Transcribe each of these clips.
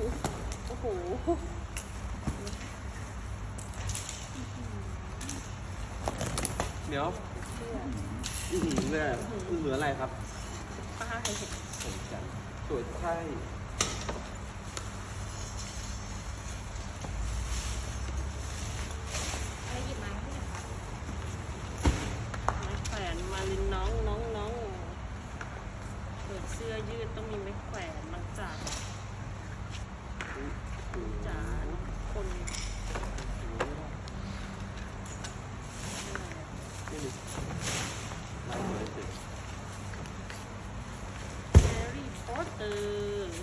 โอ้โหเดี๋ยวเสื้ออื้อหือเลยเหลืออะไรครับป้ายผมจันสวยใช่ อะไรหยิบมาให้หน่อยคะ ไม้แขวนมาลินน้องน้องน้องเปิดเสื้อยืดต้องมีไม้แขวนบางจากจ๋าน้องคน นี่ดิลายสวยสิ แฮร์รี่พอตเตอร์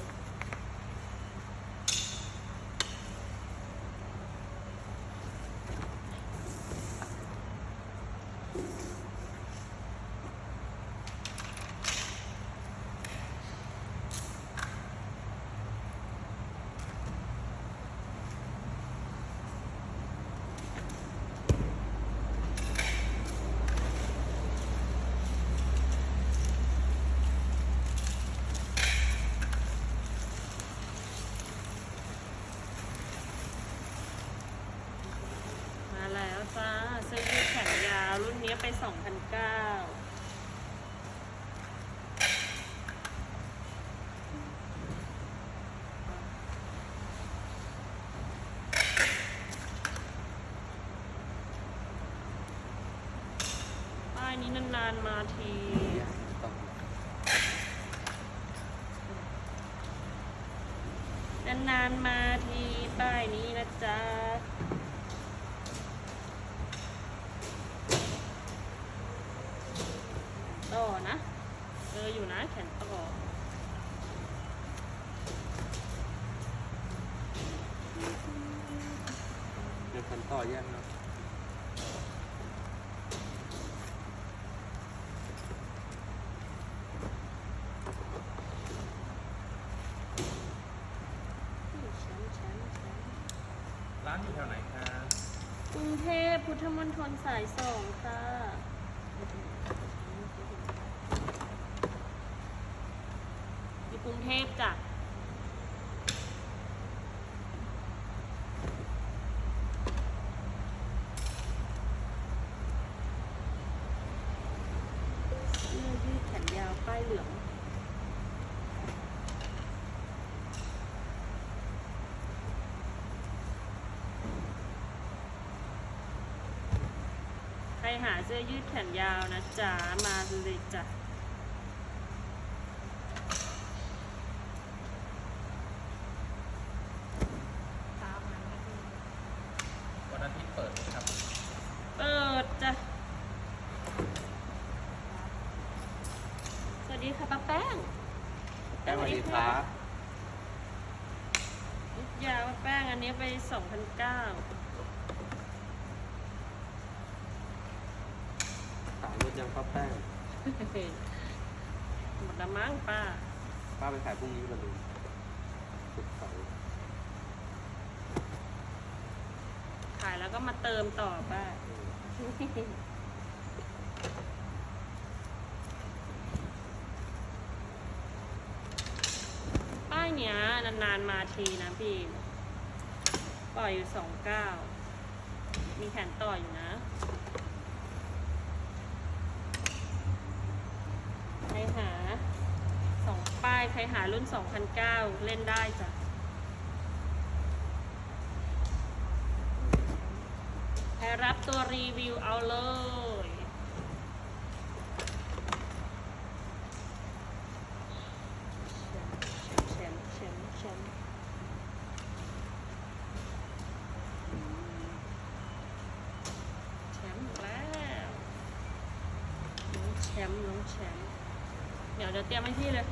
มา แล้วจ้าเสื้อยืดแขนยาวรุ่นนี้ไป2,009ป้ายนี้นานๆมาทีต้องนานๆมาทีป้ายนี้นะจ๊ะ ต่อนะเจออยู่นะแขนต่อ เดี๋ยวพันต่อ แยกนะแชมป์แชมป์แชมป์ร้านอยู่แถวไหนคะกรุงเทพพุทธมณฑลสายสองค่ะอยู่กรุงเทพจ้ะ เสื้อยืดแขนยาวป้ายเหลือง ใคร หาเสื้อยืดแขนยาวนะจ๊ะ มาเลยจ้ะตามมาให้ดูวันอาทิตย์เปิดไหมครับ เปิดจ้ะ สวัสดีค่ะป้าแป้งแป้งสวัสดีครับยุดยาวป้าแป้งอันนี้ไปสองพันเก้า ขา ยรถยังป้าแป้งหมดละมั้งป้า ป้าไปขายพรุ่งนี้มาดูสุดเสาร์ขายแล้วก็มาเติมต่อป้า ป้ายเนี้ยนานๆมาทีนะพี่ ปล่อยอยู่สองเก้า มีแขนต่ออยู่นะ ใครหาสองป้าย ใค รหารุ่น2009 เล่นได้จ้ะใครรับตัวรีวิวเอาเลยแชมป์แชมแชมแล้วน้องแชมป์น้องแชมป์เดี๋ยวเดี๋ยวเตรียมให้พี่เลย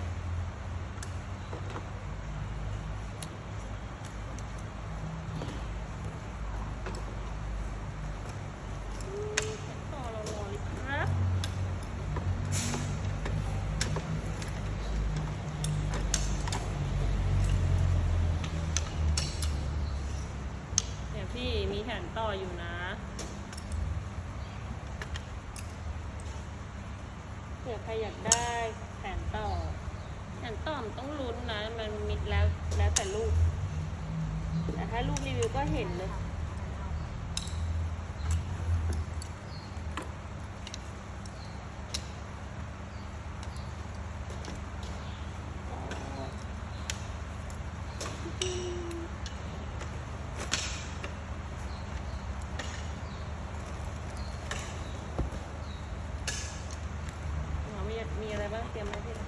แขนต่อรอๆเลยครับ เนี่ยพี่มีแขนต่ออยู่นะเผื่ อใครอยากได้แขนต่อแขนต่อมต้องลุ้นนะ มันมิดแล้วแล้วแต่ลูก แต่ถ้าลูกรีวิวก็เห็นเลย หมอมีมีอะไร บ้างเตรียมไว้พี่นะ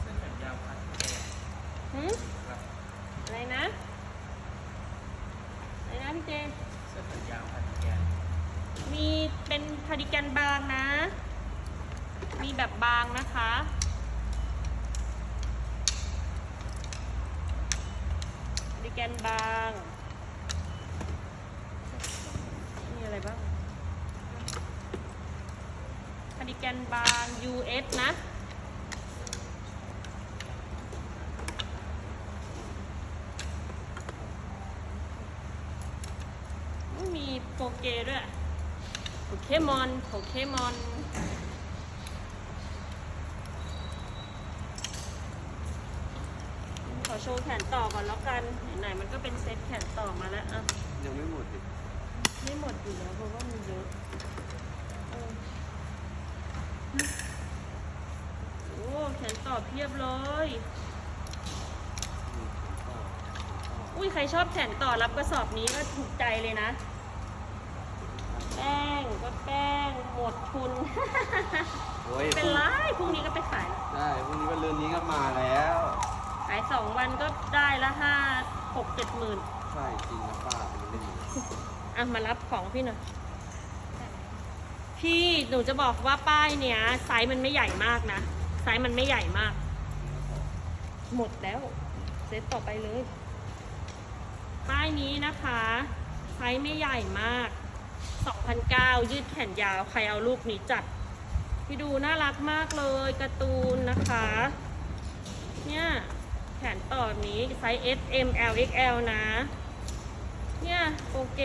เส้นแขนยาวพันแกนหืมครับอะไรนะ อะไรนะพี่เจ เส้นแขนยาวพันแกนมีเป็นพาดิกันบางนะ มีแบบบางนะคะพาดิกันบาง มีอะไรบ้าง พาดิกันบาง US นะอุ๊ยมีโปเกด้วย โปเกมอน โปเกมอนขอโชว์แขนต่อก่อนแล้วกัน ไหนๆมันก็เป็นเซตแขนต่อมาแล้วอะ ยังไม่หมดดิไม่หมดอยู่แล้วเพราะว่ามันเยอะเออโอ้แขน ต่อเพียบเลยมีของต่ออุ้ยใครชอบแขนต่อรับกระสอบนี้ก็ถูกใจเลยนะ แป้งก็แป้งหมดทุน โอ้ยเป็นไรพรุ่งนี้ก็ไปขาย ได้พรุ่งนี้วันเรือนนี้ก็มาแล้ว ขายสองวันก็ได้ละห้าหกเจ็ดหมื่นใช่จริงนะป้ามันเล่นอยู่อะมารับของพี่หน่อย พี่หนูจะบอกว่าป้ายเนี้ยไซส์มันไม่ใหญ่มากนะไซ ส์มันไม่ใหญ่มาก หมดแล้ว เซตต่อไปเลย ป้ายนี้นะคะ ไซส์ไม่ใหญ่มาก2,009ยืดแขนยาว ใครเอาลูกนี้จัดพี่ดูน่ารักมากเลยการ์ตูนนะคะ เนี่ย แขนต่อนี้ไซส์ S M L X L นะ เนี่ยโอเค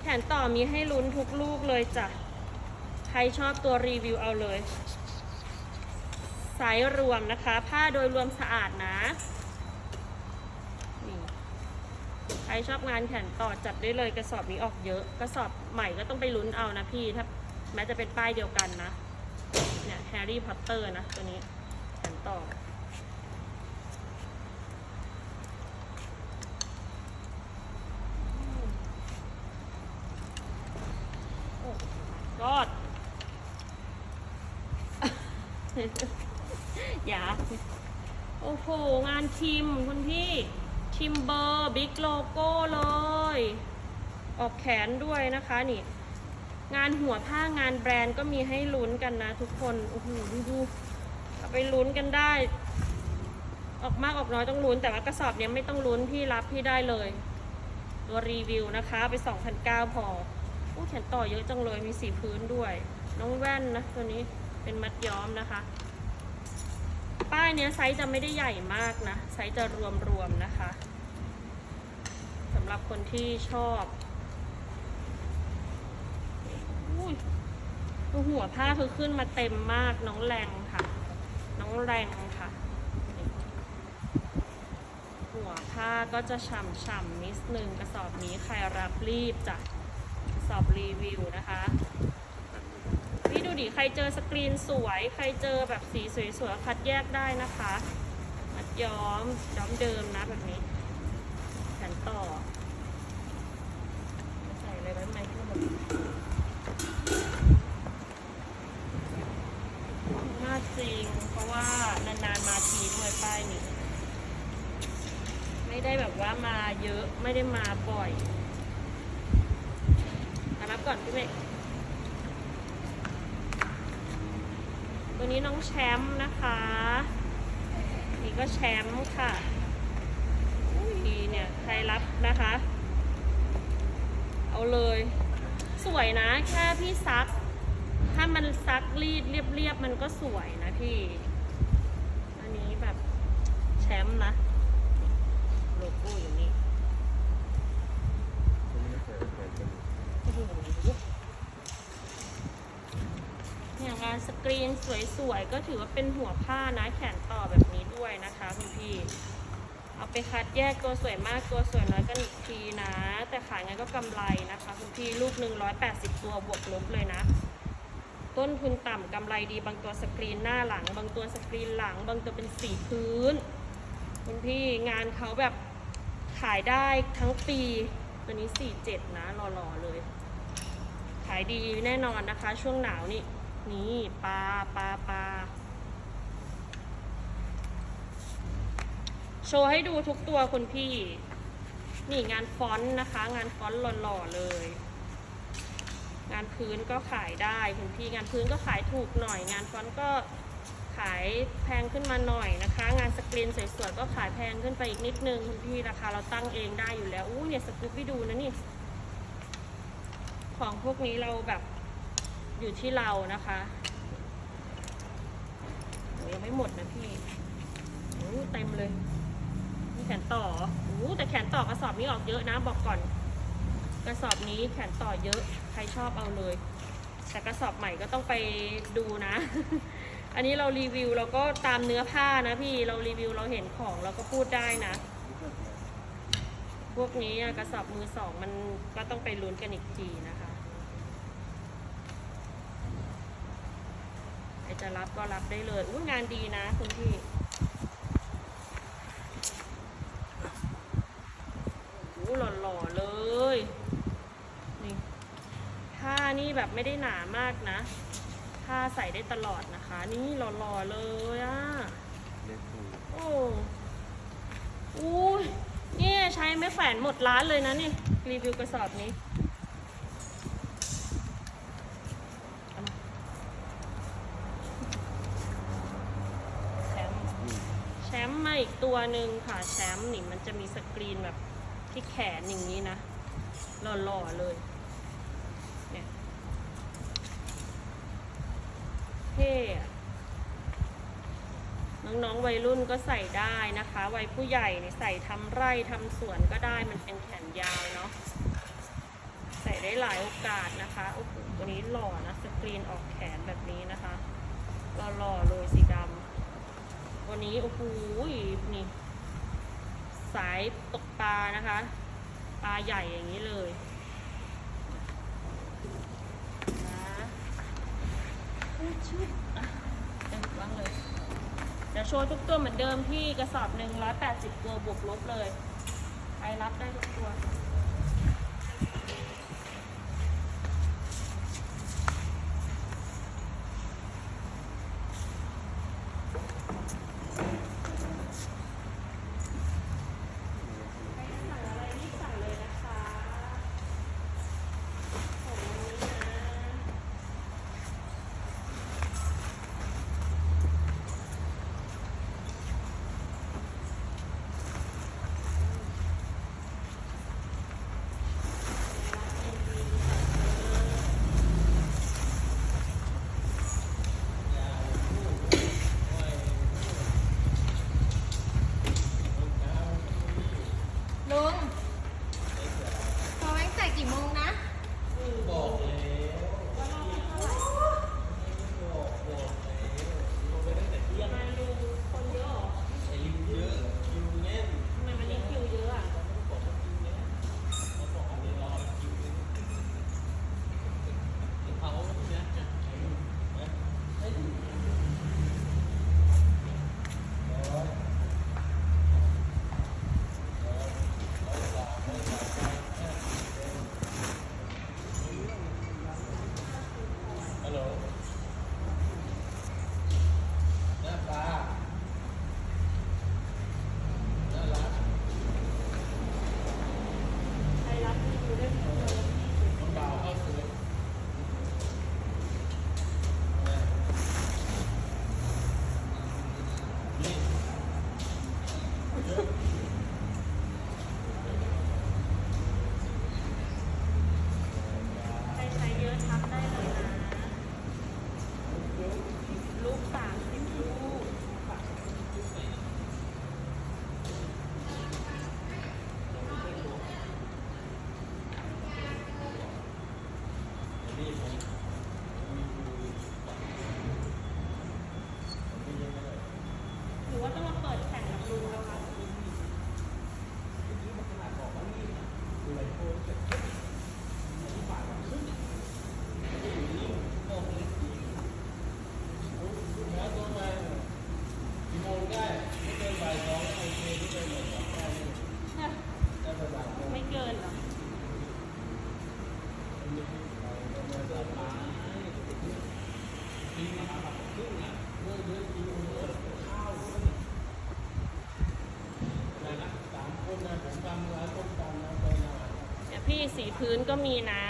แขนต่อมีให้ลุ้นทุกลูกเลยจ้ะ ใครชอบตัวรีวิวเอาเลย ไซส์รวมนะคะ ผ้าโดยรวมสะอาดนะนี่ใครชอบงานแขนต่อจัดได้เลยกระสอบนี้ออกเยอะ กระสอบใหม่ก็ต้องไปลุ้นเอานะพี่ถ้าแม้จะเป็นป้ายเดียวกันนะ เนี่ยแฮร์รี่พอตเตอร์นะตัวนี้ต่อ โอ้กอด อย่า โอ้โห งานทิมคุณพี่ทิมเบอร์บิ๊กโลโก้เลย ออกแขนด้วยนะคะนี่ งานหัวผ้างานแบรนด์ก็มีให้ลุ้นกันนะทุกคน โอ้โหดูดูเอาไปลุ้นกันได้ ออกมากออกน้อยต้องลุ้น แต่ว่ากระสอบเนี้ยไม่ต้องลุ้นพี่รับพี่ได้เลย ตัวรีวิวนะคะ ไป2,009พออู้แขนต่อเยอะจังเลยมีสีพื้นด้วย น้องแว่นนะตัวนี้ เป็นมัดย้อมนะคะ ป้ายเนี้ยไซส์จะไม่ได้ใหญ่มากนะ ไซส์จะรวมๆนะคะสำหรับคนที่ชอบอุ้ยหัวผ้าคือขึ้นมาเต็มมากน้องแรงค่ะ น้องแรงค่ะ หัวผ้าก็จะฉ่ำๆนิดนึงกระสอบนี้ใครรับรีบจ้ะสอบรีวิวนะคะ ดูดิ ใครเจอสกรีนสวย ใครเจอแบบสีสวยๆคัดแยกได้นะคะมัดย้อมย้อมเดิมนะแบบนี้แขนต่อ ใส่อะไรไว้ไหมที่มันน่าจริง เพราะว่านานๆมาทีด้วยป้ายนี้ ไม่ได้แบบว่ามาเยอะไม่ได้มาบ่อยมารับก่อนพี่เมฆ ตัวนี้น้องแชมป์นะคะ นี่ก็แชมป์ค่ะอุ้ยเนี่ยใครรับนะคะ เอาเลย สวยนะ แค่พี่ซัก ถ้ามันซักรีดเรียบๆมันก็สวยนะพี่ อันนี้แบบแชมป์นะ โลโก้อยู่นี่ โอ้โห เนี่ย งานสกรีนสวยๆ ก็ถือว่าเป็นหัวผ้านะแขนต่อแบบนี้ด้วยนะคะคุณพี่ เอาไปคัดแยกตัวสวยมากตัวสวยน้อยกันอีกทีนะ แต่ขายไงก็กำไรนะคะคุณพี่ลูกหนึ่งร้อยแปดสิบตัวบวกลบเลยนะ ต้นทุนต่ำกำไรดี บางตัวสกรีนหน้าหลัง บางตัวสกรีนหลัง บางตัวเป็นสีพื้น คุณพี่งานเขาแบบขายได้ทั้งปีตัวนี้สี่เจ็ดนะหล่อๆเลย ขายดีแน่นอนนะคะ ช่วงหนาวนี่ นี่ปลาปลาปลาโชว์ให้ดูทุกตัวคุณพี่ นี่งานฟอนต์นะคะ งานฟอนต์หล่อๆเลย งานพื้นก็ขายได้คุณพี่ งานพื้นก็ขายถูกหน่อย งานฟอนต์ก็ขายแพงขึ้นมาหน่อยนะคะ งานสกรีนสวยๆก็ขายแพงขึ้นไปอีกนิดนึงคุณพี่ราคาเราตั้งเองได้อยู่แล้วอู้เนี่ยสกูปไปดูนะนี่ ของพวกนี้เราแบบ อยู่ที่เรานะคะโอ้ยังไม่หมดนะพี่โอ้เต็มเลยมีแขนต่อโอ้แต่แขนต่อกระสอบนี้ออกเยอะนะบอกก่อน กระสอบนี้แขนต่อเยอะ ใครชอบเอาเลย แต่กระสอบใหม่ก็ต้องไปดูนะ อันนี้เรารีวิวเราก็ตามเนื้อผ้านะพี่เรารีวิวเราเห็นของเราก็พูดได้นะพวกนี้อะกระสอบมือสองมันก็ต้องไปลุ้นกันอีกทีนะคะใคร จะรับก็รับได้เลยอุ้ยงานดีนะคุณพี่โอ้หล่อๆเลยนี่ผ้านี่แบบไม่ได้หนามากนะผ้าใส่ได้ตลอดนะคะ นี่หล่อๆเลยอะเล็กถูกโอ้อุ้ยนี่ใช้ไม่แขวนหมดร้านเลยนะนี่รีวิวกระสอบนี้เอามาแชมป์ อืม แชมป์มาอีก ตัวหนึ่งค่ะแชมป์นี่มันจะมีสกรีนแบบที่แขนอย่างนี้นะหล่อๆเลยเนี่ยเท่น้องๆวัยรุ่นก็ใส่ได้นะคะ วัยผู้ใหญ่เนี่ยใส่ทำไร่ทำสวนก็ได้มันเป็นแขนยาวเนาะใส่ได้หลายโอกาสนะคะโอ้โหตัวนี้หล่อนะสกรีนออกแขนแบบนี้นะคะหล่อๆเลยสีดำ วนี้โอ้โหนี่สายตกปลานะคะ ปลาใหญ่อย่างนี้เลยนะชุดอะเต็มวางเลยเดี๋ยวโชว์ทุกตัวเหมือนเดิมที่กระสอบหนึ่งร้อยแปดสิบตัวบวกลบเลยใครรับได้ทุกตัว พี่สีพื้นก็มีนะ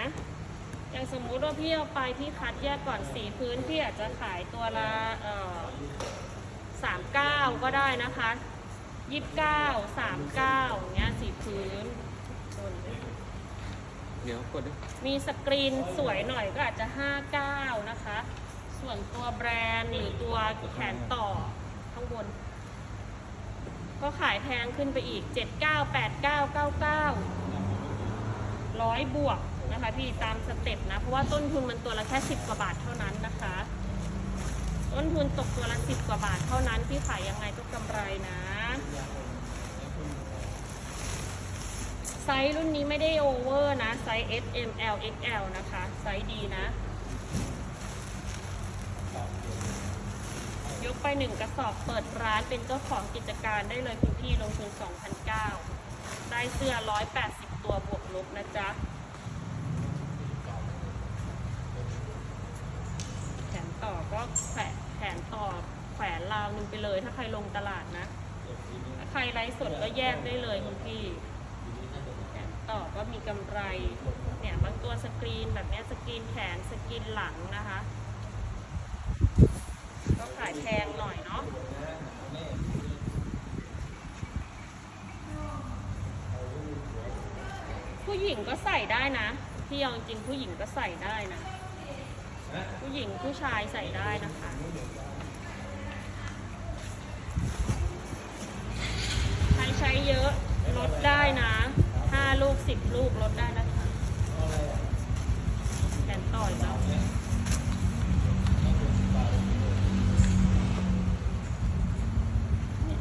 อย่างสมมุติว่าพี่เอาไปพี่คัดแยกก่อนสีพื้นพี่อาจจะขายตัวละเอ่อสามเก้าก็ได้นะคะยี่สิบเก้าสามเก้าอย่างเงี้ยสีพื้นตัวนี้เดี๋ยวกดดิมีสกรีนสวยหน่อยก็อาจจะ 59 นะคะ ส่วนตัวแบรนด์หรือตัวแขนต่อข้างบน ก็ขายแพงขึ้นไปอีก 79 89 99 ร้อยบวกนะคะพี่ตามสเต็ปนะ เพราะว่าต้นทุนมันตัวละแค่ 10 กว่าบาทเท่านั้นนะคะ ต้นทุนตกตัวละ 10 กว่าบาทเท่านั้น พี่ขายยังไงก็กำไรนะไซส์รุ่นนี้ไม่ได้โอเวอร์นะ ไซส์ S M L X L นะคะ ไซส์ดีนะ ยกไปหนึ่งกระสอบเปิดร้านเป็นเจ้าของกิจการได้เลยคุณพี่ลงทุน2,009ได้เสื้อ180 ลบนะจ๊ะแขนต่อก็แขวนแขนต่อแขวนราวนึงไปเลย ถ้าใครลงตลาดนะถ้าใครไลฟ์สดก็แยกได้เลยคุณพี่แขนต่อก็มีกำไรเนี่ยบางตัวสกรีนแบบนี้สกรีนแขนสกรีนหลังนะคะ ก็ขายแพงหน่อยเนาะ ผู้หญิงก็ใส่ได้นะ พี่เอาจริงผู้หญิงก็ใส่ได้นะ ผู้หญิงผู้ชายใส่ได้นะคะใครใช้เยอะลดได้นะห้าลูกสิบลูกลดได้นะคะแขนต่อยแล้ว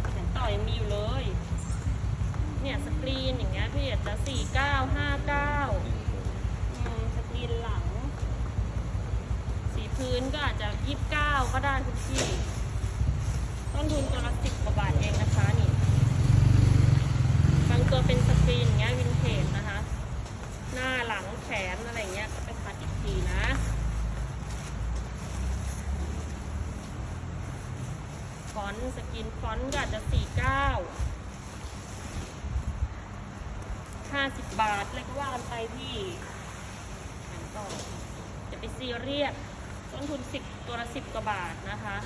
แขนต่อยมีอยู่เลย กรีนอย่างเงี้ยพี่อาจจะสี่เก้าห้าเก้าสกรีนหลัง สีพื้นก็อาจจะยี่สิบเก้าก็ได้ทุกที่ต้นทุนตัวละสิบกว่าบาทเองนะคะนี่บางตัวเป็นสกรีนอย่างเงี้ยวินเทจนะคะ หน้าหลังแขนอะไรเงี้ยก็ไปคัดอีกทีนะฟอนต์สกรีนฟอนต์ก็อาจจะสี่เก้า ห้าสิบบาทเลยก็ว่ากันไปพี่งั้นก็จะไปซีเรียสต้นทุนสิบตัวละสิบกว่าบาทนะคะ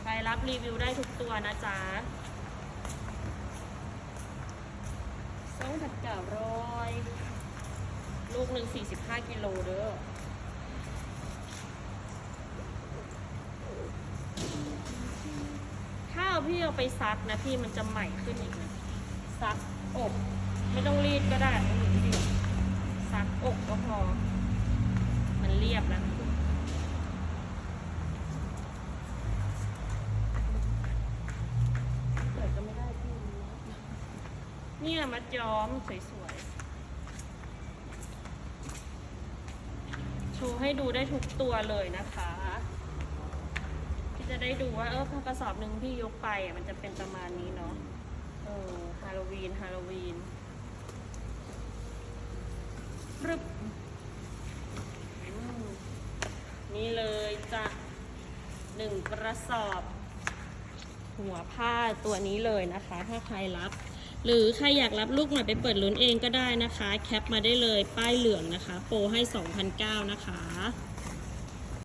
ใครรับรีวิวได้ทุกตัวนะจ๊ะสองผัดเก่าร้อยลูกหนึ่งสี่สิบห้ากิโลเด้อ พี่เอาไปซักนะพี่มันจะใหม่ขึ้นอีกนะซักอบไม่ต้องรีดก็ได้ไม่หนูดิซักอกก็พอ มันเรียบแล้วเนี่ยมัดย้อมสวยๆ โชว์ให้ดูได้ทุกตัวเลยนะคะ จะได้ดูว่าเออถ้ากระสอบหนึ่งพี่ยกไปอะมันจะเป็นประมาณนี้เนาะเออฮาโลวีนฮาโลวีนรึบนี่เลยจ้ะหนึ่งกระสอบ หัวผ้าตัวนี้เลยนะคะ ถ้าใครรับ หรือใครอยากรับลูกหน่อยไปเปิดลุ้นเองก็ได้นะคะ แคปมาได้เลยป้ายเหลืองนะคะ โปรให้ 2,009นะคะ